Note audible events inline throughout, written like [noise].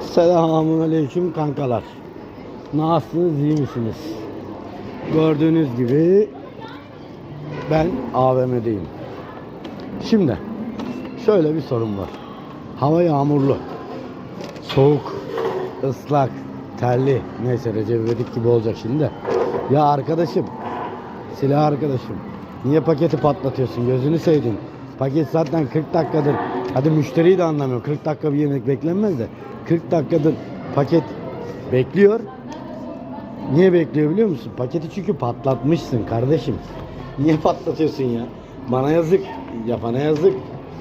Selamun aleyküm kankalar. Nasılsınız iyi misiniz? Gördüğünüz gibi ben AVM'deyim. Şimdi şöyle bir sorun var. Hava yağmurlu. Soğuk, ıslak, terli. Neyse Recep İvedik gibi olacak şimdi. Ya arkadaşım, silah arkadaşım. Niye paketi patlatıyorsun? Gözünü sevdin. Paket zaten 40 dakikadır. Hadi müşteriyi de anlamıyorum. 40 dakika bir yemek beklenmez de. 40 dakikadır paket bekliyor. Niye bekliyor biliyor musun? Paketi çünkü patlatmışsın kardeşim. [laughs] Niye patlatıyorsun ya? Bana yazık, yapana yazık,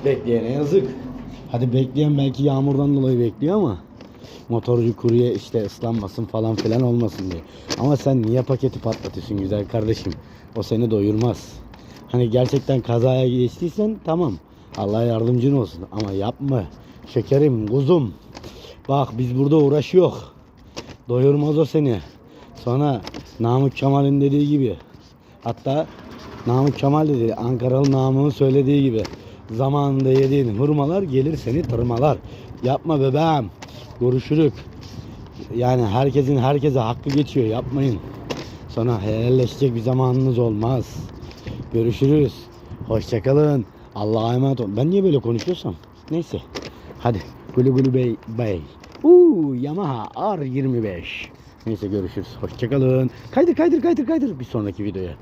bekleyene yazık. Hadi bekleyen belki yağmurdan dolayı bekliyor ama motorcu kurye işte ıslanmasın falan filan olmasın diye. Ama sen niye paketi patlatıyorsun güzel kardeşim? O seni doyurmaz. Hani gerçekten kazaya geçtiysen tamam. Allah yardımcın olsun ama yapma. Şekerim, kuzum. Bak biz burada uğraşıyor. Doyurmaz o seni. Sonra Namık Kemal'in dediği gibi. Hatta Namık Kemal dedi. Ankaralı Namık'ın söylediği gibi. Zamanında yediğin hurmalar gelir seni tırmalar. Yapma bebeğim. Görüşürük. Yani herkesin herkese hakkı geçiyor. Yapmayın. Sonra helalleşecek bir zamanınız olmaz. Görüşürüz. Hoşçakalın. Allah'a emanet olun. Ben niye böyle konuşuyorsam? Neyse. Hadi. Gülü gülü bey bey. Uuu Yamaha R25. Neyse görüşürüz. Hoşçakalın. Kaydır kaydır kaydır kaydır bir sonraki videoya.